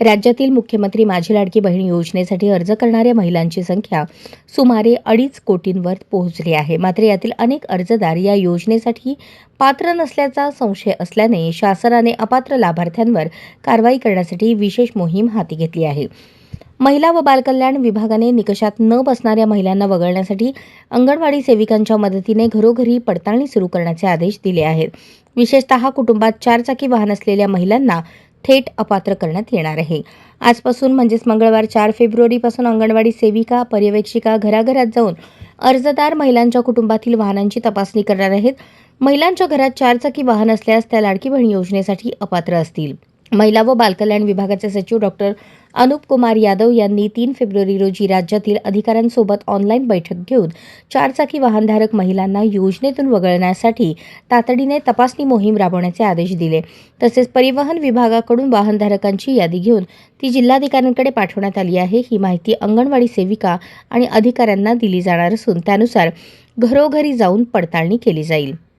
राज्यातील मुख्यमंत्री माझी लाडकी बहीण योजनेसाठी अर्ज करणाऱ्या महिलांची संख्या सुमारे अडीच कोटींवर पोहोचली आहे. मात्र यातील अनेक अर्जदार या योजनेसाठी पात्र नसल्याचा संशय असल्याने शासनाने अपात्र लाभार्थ्यांवर कारवाई करण्यासाठी विशेष मोहीम हाती घेतली आहे. महिला व बालकल्याण विभागाने निकषात न बसणाऱ्या महिलांना वगळण्यासाठी अंगणवाडी सेविकांच्या मदतीने घरोघरी पडताळणी सुरू करण्याचे आदेश दिले आहेत. विशेषतः कुटुंबात चारचाकी वाहन असलेल्या महिलांना थेट अपात्र करण्यात येणार आहे. आजपासून म्हणजेच मंगळवार चार फेब्रुवारीपासून अंगणवाडी सेविका पर्यवेक्षिका घराघरात जाऊन अर्जदार महिलांच्या कुटुंबातील वाहनांची तपासणी करणार आहेत. महिलांच्या घरात चारचाकी वाहन असल्यास त्या लाडकी बहीण योजनेसाठी अपात्र असतील. महिला व बालकल्याण विभागाचे सचिव डॉक्टर अनुप कुमार यादव यांनी तीन फेब्रुवारी रोजी राज्यातील अधिकाऱ्यांसोबत ऑनलाईन बैठक घेऊन चारचाकी वाहनधारक महिलांना योजनेतून वगळण्यासाठी तातडीने तपासणी मोहीम राबवण्याचे आदेश दिले. तसेच परिवहन विभागाकडून वाहनधारकांची यादी घेऊन ती जिल्हाधिकाऱ्यांकडे पाठवण्यात आली आहे. ही माहिती अंगणवाडी सेविका आणि अधिकाऱ्यांना दिली जाणार असून त्यानुसार घरोघरी जाऊन पडताळणी केली जाईल.